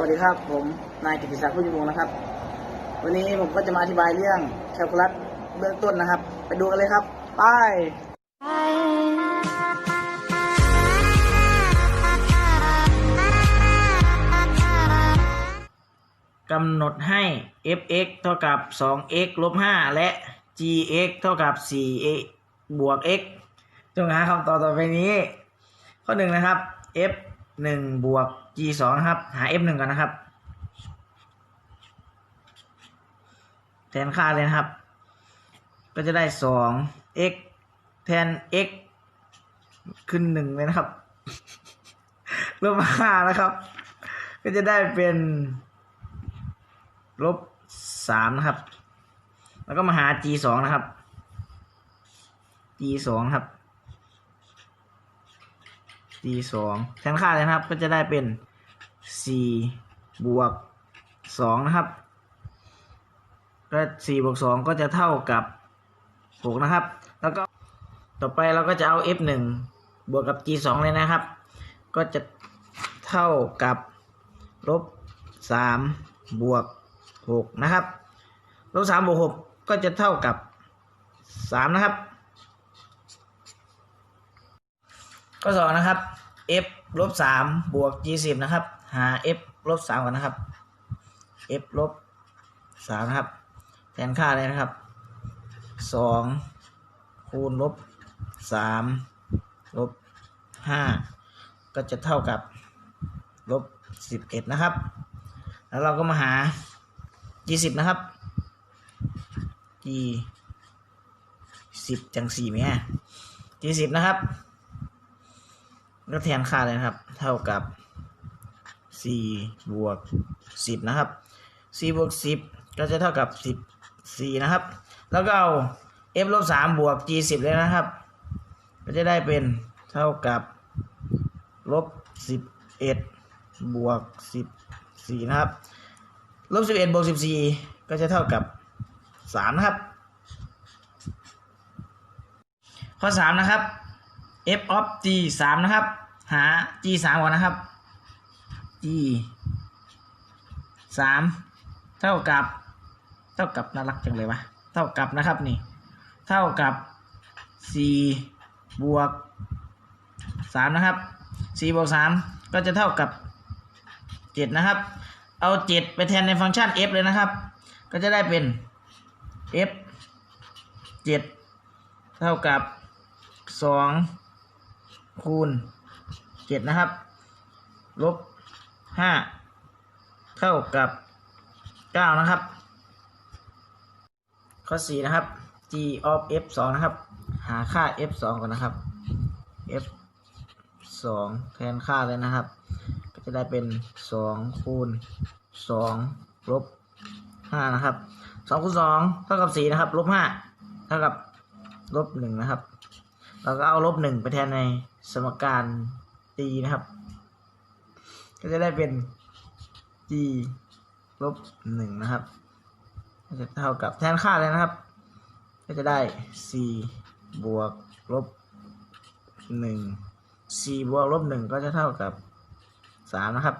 วัสดีครับ ผมนายกิติศักดิ์ผู้ยุวงศ์นะครับ วันนี้ผมก็จะมาอธิบายเรื่องแคลคูลัสเบื้องต้นนะครับ ไปดูกันเลยครับ ไปกำหนดให้ f(x) เท่ากับ 2x ลบ 5 และ gx เท่ากับ 4x บวก x จงหาคำตอบต่อไปนี้ ข้อหนึ่งนะครับ f 1บวก g 2 นะครับ หา f 1 ก่อนนะครับ แทนค่าเลยนะครับ ก็จะได้ 2x แทน x ขึ้นหนึ่งเลยนะครับลบห้านะครับ ก็จะได้เป็นลบสามนะครับ แล้วก็มาหา g สองนะครับ g สองครับ g สองแทนค่าเลยนะครับ ก็จะได้เป็น สี่บวกสองนะครับ ก็สี่บวกสองก็จะเท่ากับหกนะครับ แล้วก็ต่อไปเราก็จะเอา f หนึ่งบวกกับ g สองเลยนะครับ ก็จะเท่ากับลบสามบวกหกนะครับลบสามบวกหกก็จะเท่ากับสามนะครับข้อสองนะครับ f ลบสามบวก g สิบนะครับ หา f ลบสามก่อนนะครับ f ลบสามนะครับ แทนค่าเลยนะครับสองคูณลบสามลบห้าก็จะเท่ากับลบสิบเอ็ดนะครับ แล้วเราก็มาหา g สิบนะครับ g สิบจังสี่ไหม g สิบนะครับ ก็แทนค่าเลยนะครับ เท่ากับ สี่บวกสิบนะครับสี่บวกสิบก็จะเท่ากับสิบสี่นะครับ แล้วก็เอา f ลบสามบวก g สิบเลยนะครับ ก็จะได้เป็นเท่ากับลบสิบเอ็ดบวกสิบสี่นะครับลบสิบเอ็ดบวกสิบสี่ก็จะเท่ากับสามนะครับ ข้อสามนะครับ f of g สามนะครับ หา g สามก่อนนะครับ g สามเท่ากับ เท่ากับน่ารักจังเลยวะเท่ากับนะครับนี่ เท่ากับสี่บวกสามนะครับสี่บวกสามก็จะเท่ากับเจ็ดนะครับ เอาเจ็ดไปแทนในฟังก์ชัน f เลยนะครับ ก็จะได้เป็น f เจ็ดเท่ากับสองคูณเจ็ดนะครับ ลบ ห้าเท่ากับเก้านะครับ ข้อสี่นะครับ g of f สองนะครับ หาค่า f สองก่อนนะครับ f สองแทนค่าเลยนะครับ ก็จะได้เป็นสองคูณสองลบห้านะครับสองคูณสองเท่ากับสี่นะครับลบห้าเท่ากับลบหนึ่งนะครับ เราก็เอาลบหนึ่งไปแทนในสมการตีนะครับ ก็จะได้เป็น g ลบหนึ่งนะครับก็จะเท่ากับแทนค่าเลยนะครับ ก็จะได้4บวกลบ1 4บวกลบ1ก็จะเท่ากับ3นะครับ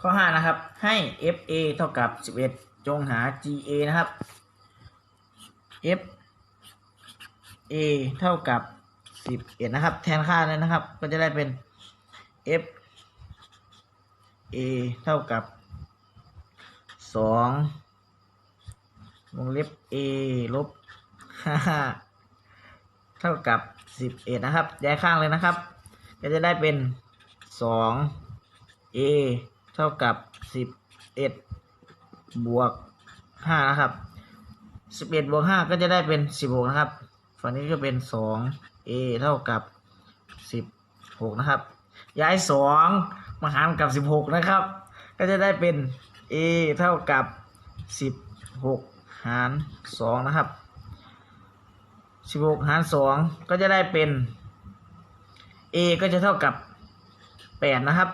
ข้อ5นะครับ ให้ fa เท่ากับ11จงหา ga นะครับ f a เท่ากับ 11นะครับ แทนค่าเลยนะครับ ก็จะได้เป็น f a เท่ากับสองวงเล็บ a ลบห้าเท่ากับสิบเอ็ดนะครับย้ายข้างเลยนะครับ ก็จะได้เป็นสอง a เท่ากับสิบเอ็ดบวกห้านะครับสิบเอ็ดบวกห้าก็จะได้เป็นสิบหกนะครับ ฝั่งนี้ก็เป็นสอง a เท่ากับสิบหกนะครับ ย้ายสองมาหารกับสิบหกนะครับ ก็จะได้เป็น a เท่ากับสิบหกหารสองนะครับสิบหกหารสองก็จะได้เป็น a ก็จะเท่ากับแปดนะครับ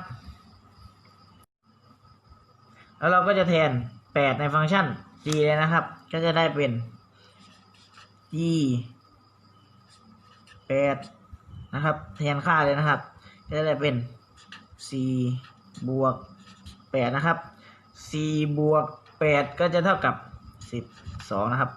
แล้วเราก็จะแทนแปดในฟังก์ชัน g เลยนะครับ ก็จะได้เป็น g แปดนะครับแทนค่าเลยนะครับก็จะได้เป็นสี่บวกแปดนะครับสี่บวกแปดก็จะเท่ากับสิบสองนะครับ